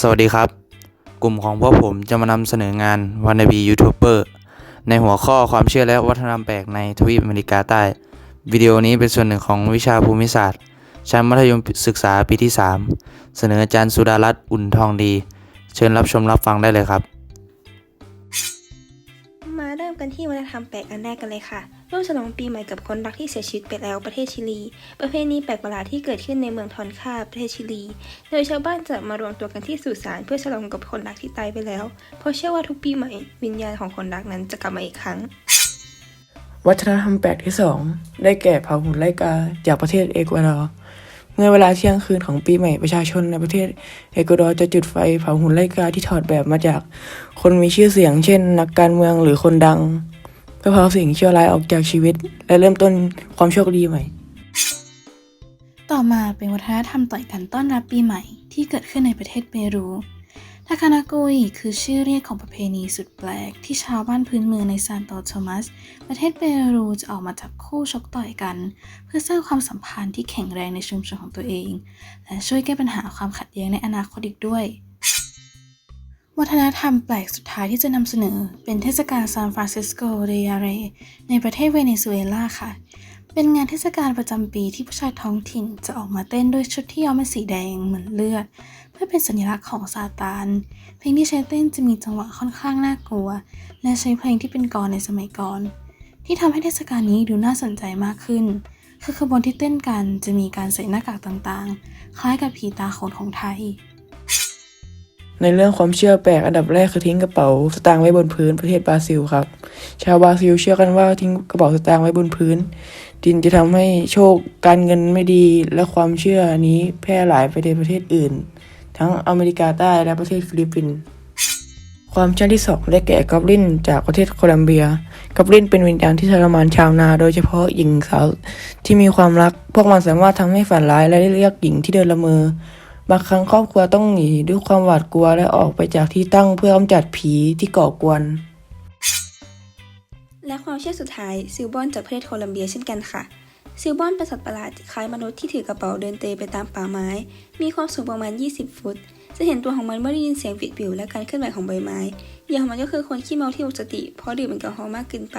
สวัสดีครับ กลุ่มของพวกผมจะมานำเสนองานวันนบียูทูบเบอร์ในหัวข้อความเชื่อและวัฒนธรรมแปลกในทวีปอเมริกาใต้ วิดีโอนี้เป็นส่วนหนึ่งของวิชาภูมิศาสตร์ ชั้นมัธยมศึกษาปีที่ 3 เสนออาจารย์สุดารัตน์อุ่นทองดี เชิญรับชมรับฟังได้เลยครับ กันที่วัฒนธรรมแปลกอันแรกกันเลยค่ะร่วมฉลองปีใหม่กับคนรักที่เสียชีวิตไปแล้วประเทศชิลี ประเพณีแปลกประหลาดที่เกิดขึ้นในเมืองทอนคาประเทศชิลี โดยชาวบ้านจะมารวมตัวกันที่สุสานเพื่อฉลองกับคนรักที่ตายไปแล้ว เพราะเชื่อว่าทุกปีใหม่วิญญาณของคนรักนั้นจะกลับมาอีกครั้ง วัฒนธรรมแปลกที่สองได้แก่เผาหุ่นไล่กาจากประเทศเอกวาดอร์ เมื่อเวลาเที่ยงคืนของปีใหม่ประชาชนในประเทศเอกวาดอร์จะจุดไฟเผาหุ่นไล่กาที่ถอดแบบมาจากคนมีชื่อเสียง เช่น นักการเมืองหรือคนดังเพื่อเผาสิ่งชั่วร้ายออกจากชีวิต และเริ่มต้นความโชคดีใหม่ ต่อมาเป็นวัฒนธรรมต่อยกันต้อนรับปีใหม่ที่เกิดขึ้นในประเทศเปรู ทาคานากุยคือชื่อเรียกของประเพณีสุดแปลก ที่ชาวบ้านพื้นเมืองในซานโตโทมัส ประเทศเปรูจะออกมาจับคู่ชกต่อยกัน เพื่อสร้างความสัมพันธ์ที่แข็งแรงในชุมชนของตัวเอง และช่วยแก้ปัญหาความขัดแย้งในอนาคตอีกด้วย วัฒนธรรมแปลกสุดท้ายที่จะนำเสนอเป็นเทศกาลซานฟรานซิสโกเดยาเรในประเทศเวเนซุเอลาค่ะ เป็นงานเทศกาลประจำปีที่ผู้ชายท้องถิ่นจะออกมาเต้นด้วยชุดที่ย้อมเป็นสีแดงเหมือนเลือด เพื่อเป็นสัญลักษณ์ของซาตาน เพลงที่ใช้เต้นจะมีจังหวะค่อนข้างน่ากลัว และใช้เพลงที่เป็นกลอนในสมัยก่อน ที่ทำให้เทศกาลนี้ดูน่าสนใจมากขึ้น คือขบวนที่เต้นกันจะมีการใส่หน้ากากต่างๆ คล้ายกับผีตาโขนของไทย ในเรื่องความเชื่อแปลกอันดับแรกคือทิ้งกระเป๋าสตางค์ไว้บนพื้นประเทศบราซิลครับ ชาวบราซิลเชื่อกันว่าทิ้งกระเป๋าสตางค์ไว้บนพื้นดินจะทำให้โชคการเงินไม่ดีและความเชื่อนี้แพร่หลายไปในประเทศอื่น ทั้งอเมริกาใต้และประเทศฟิลิปปินส์ความเชื่อที่สองได้แก่กอบลินจากประเทศโคลัมเบียกอบลินเป็นวิญญาณที่ทรมานชาวนา โดยเฉพาะหญิงสาวที่มีความรัก พวกมันสามารถทำให้ฝันร้ายและเรียกหญิงที่เดินละเมอ บางครั้งครอบครัวต้องหนีด้วยความหวาดกลัวและออกไปจากที่ตั้งเพื่อกำจัดผีที่ก่อกวน และความเชื่อสุดท้ายซิลบอนจากประเทศโคลัมเบียเช่นกันค่ะ ซิลบอนเป็นสัตว์ประหลาดคล้ายมนุษย์ที่ถือกระเป๋าเดินเตะไปตามป่าไม้ มีความสูงประมาณ 20 ฟุต จะเห็นตัวของมันเมื่อได้ยินเสียงวิดวิวและการเคลื่อนไหวของใบไม้เหยื่อของมันก็คือคนขี้เมาที่หมดสติเพราะดื่มแอลกอฮอล์มากเกินไป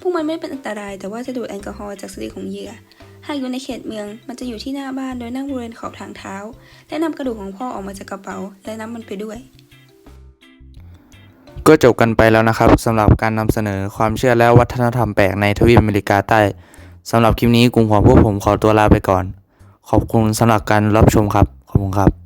พวกมันไม่เป็นอันตรายแต่ว่าจะดูดแอลกอฮอล์จากสติของเหยื่อ หากอยู่ในเขตเมือง มันจะอยู่ที่หน้าบ้านโดยนั่งบริเวณขอบทางเท้า และนำกระดูกของพ่อออกมาจากกระเป๋า และนำมันไปด้วย ก็จบกันไปแล้วนะครับสำหรับการนำเสนอความเชื่อและวัฒนธรรมแปลกในทวีปอเมริกาใต้สำหรับคลิปนี้กลุ่มของพวกผมขอตัวลาไปก่อน ขอบคุณสำหรับการรับชมครับ ขอบคุณครับ